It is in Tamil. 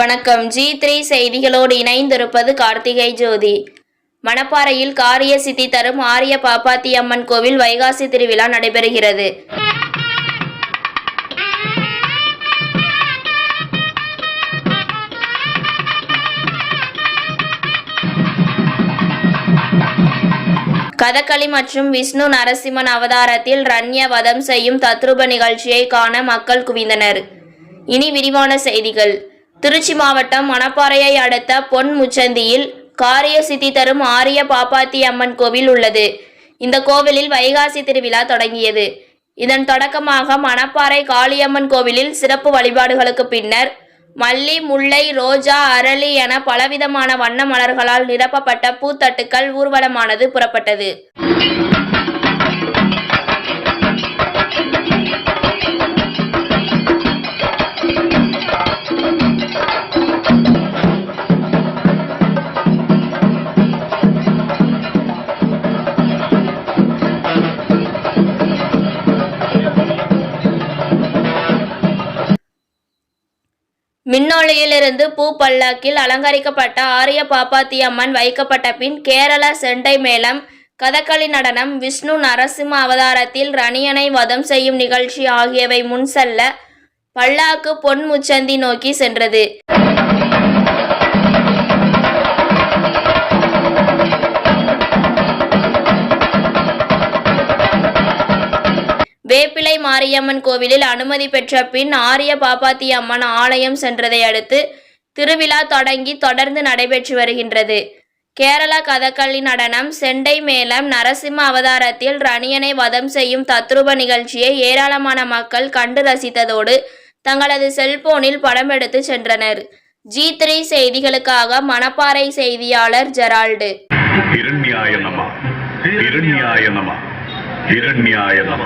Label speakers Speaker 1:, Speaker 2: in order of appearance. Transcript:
Speaker 1: வணக்கம். ஜி த்ரீ செய்திகளோடு இணைந்திருப்பது கார்த்திகை ஜோதி. மணப்பாறையில் காரிய சித்தி தரும் ஆரிய பாப்பாத்தி அம்மன் கோவில் வைகாசி திருவிழா நடைபெறுகிறது. கதகளி மற்றும் விஷ்ணு நரசிம்மன் அவதாரத்தில் ரண்ய வதம் செய்யும் தத்ரூப நிகழ்ச்சியை காண மக்கள் குவிந்தனர். இனி விரிவான செய்திகள். திருச்சி மாவட்டம் மணப்பாறையை அடுத்த பொன் முச்சந்தியில் காரிய சித்தி தரும் ஆரிய பாப்பாத்தி அம்மன் கோவில் உள்ளது. இந்த கோவிலில் வைகாசி திருவிழா தொடங்கியது. இதன் தொடக்கமாக மணப்பாறை காளியம்மன் கோவிலில் சிறப்பு வழிபாடுகளுக்கு பின்னர் மல்லி முல்லை ரோஜா அரளி என பலவிதமான வண்ண மலர்களால் நிரப்பப்பட்ட பூத்தட்டுக்கள் ஊர்வலமானது புறப்பட்டது. மின்னொளியிலிருந்து பூ பல்லாக்கில் அலங்கரிக்கப்பட்ட ஆரிய பாப்பாத்தி அம்மன் வைக்கப்பட்ட பின் கேரள செண்டை மேளம் கதகளி நடனம் விஷ்ணு நரசிம்ம அவதாரத்தில் ரணியனை வதம் செய்யும் நிகழ்ச்சி ஆகியவை முன் செல்ல பல்லாக்கு பொன்முச்சந்தி நோக்கி சென்றது. வேப்பிலை மாரியம்மன் கோவிலில் அனுமதி பெற்ற பின் ஆரிய பாப்பாத்தி அம்மன் ஆலயம் சென்றதை அடுத்து திருவிழா தொடங்கி தொடர்ந்து நடைபெற்று வருகின்றது. கேரள கதகளி நடனம் செண்டை மேளம் நரசிம்ம அவதாரத்தில் ரணியனை வதம் செய்யும் தத்ரூப நிகழ்ச்சியை ஏராளமான மக்கள் கண்டு ரசித்ததோடு தங்களது செல்போனில் படம் எடுத்து சென்றனர். ஜி த்ரீ செய்திகளுக்காக மணப்பாறை செய்தியாளர் ஜெரால்டு.
Speaker 2: ഹിരണ്യായ നമ.